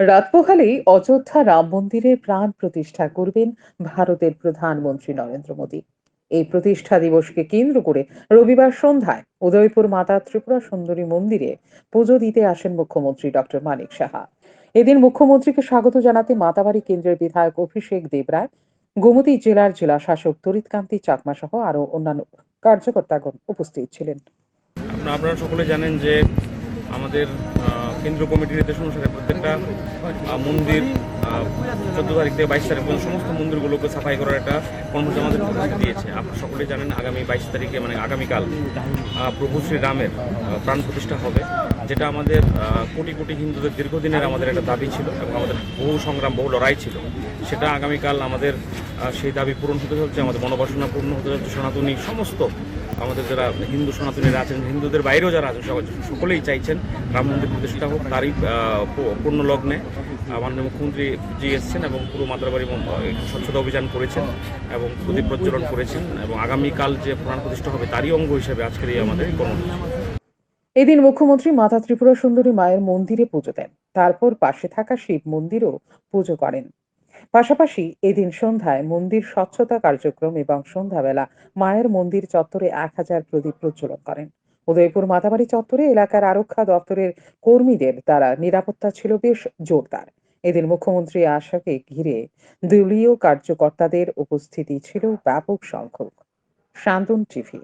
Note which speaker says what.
Speaker 1: রাত পোহালেই অযোধ্যা রাম মন্দিরে প্রাণ প্রতিষ্ঠা করবেন ভারতের প্রধানমন্ত্রী নরেন্দ্র মোদী। এই প্রতিষ্ঠা দিবসকে কেন্দ্র করে রবিবার সন্ধ্যায় উদয়পুর মাতা ত্রিপুরা সুন্দরী মন্দিরে পুজো দিতে আসেন মুখ্যমন্ত্রী ডক্টর মানিক সাহা। এদিন মুখ্যমন্ত্রীকে স্বাগত জানাতে মাতাবাড়ি কেন্দ্রের বিধায়ক অভিষেক দেবরায়, গোমতী জেলার জেলা শাসক তরিতকান্তি চাকমা সহ আরও অন্যান্য কার্যকর্তাগণ উপস্থিত ছিলেন।
Speaker 2: আপনারা সকলে জানেন যে আমাদের কেন্দ্রীয় কমিটির নির্দেশ অনুসারে প্রত্যেকটা মন্দির চোদ্দ তারিখ থেকে বাইশ তারিখ সমস্ত মন্দিরগুলোকে সাফাই করার একটা কর্মসূচি আমাদের দিয়েছে। আপনারা সকলেই জানেন আগামী বাইশ তারিখে মানে আগামীকাল প্রভু শ্রীরামের প্রাণ প্রতিষ্ঠা হবে, যেটা আমাদের কোটি কোটি হিন্দুদের দীর্ঘদিনের আমাদের একটা দাবি ছিল এবং আমাদের বহু সংগ্রাম, বহু লড়াই ছিল। সেটা আগামীকাল আমাদের সেই দাবি পূরণ হতে চলছে, আমাদের মনোবাসনা পূর্ণ হতে চলছে, সনাতনী সমস্ত আমাদের যারা হিন্দু সনাতনীরা আছেন, হিন্দুদের বাইরেও যারা আছেন সবাই সকলেই চাইছেন রাম মন্দির প্রতিষ্ঠা হোক, তারই পূর্ণ লগ্নে মাননীয় মুখ্যমন্ত্রী জি এসছেন এবং পুরো মাদ্রাবাড়ি স্বচ্ছতা অভিযান করেছেন এবং প্রদীপ প্রজ্বলন করেছেন এবং আগামীকাল যে প্রাণ প্রতিষ্ঠা হবে, তারই অঙ্গ হিসেবে আজকের এই আমাদের কর্মসূচি
Speaker 1: এদিন মুখ্যমন্ত্রী মাতা ত্রিপুরা সুন্দরী মায়ের মন্দিরে পুজো দেন। তারপর পাশে থাকা শিব মন্দিরও পুজো করেন। পাশাপাশি এদিন সন্ধ্যায় মন্দির স্বচ্ছতা কার্যক্রম এবং সন্ধ্যাবেলা মায়ের মন্দির চত্বরে এক হাজার প্রদীপ প্রজ্বলন করেন। উদয়পুর মাতাবাড়ি চত্বরে এলাকার আরক্ষা দপ্তরের কর্মীদের দ্বারা নিরাপত্তা ছিল বেশ জোরদার। এদিন মুখ্যমন্ত্রী আশাকে ঘিরে দলীয় কার্যকর্তাদের উপস্থিতি ছিল ব্যাপক সংখ্যক। শান্তন টিভি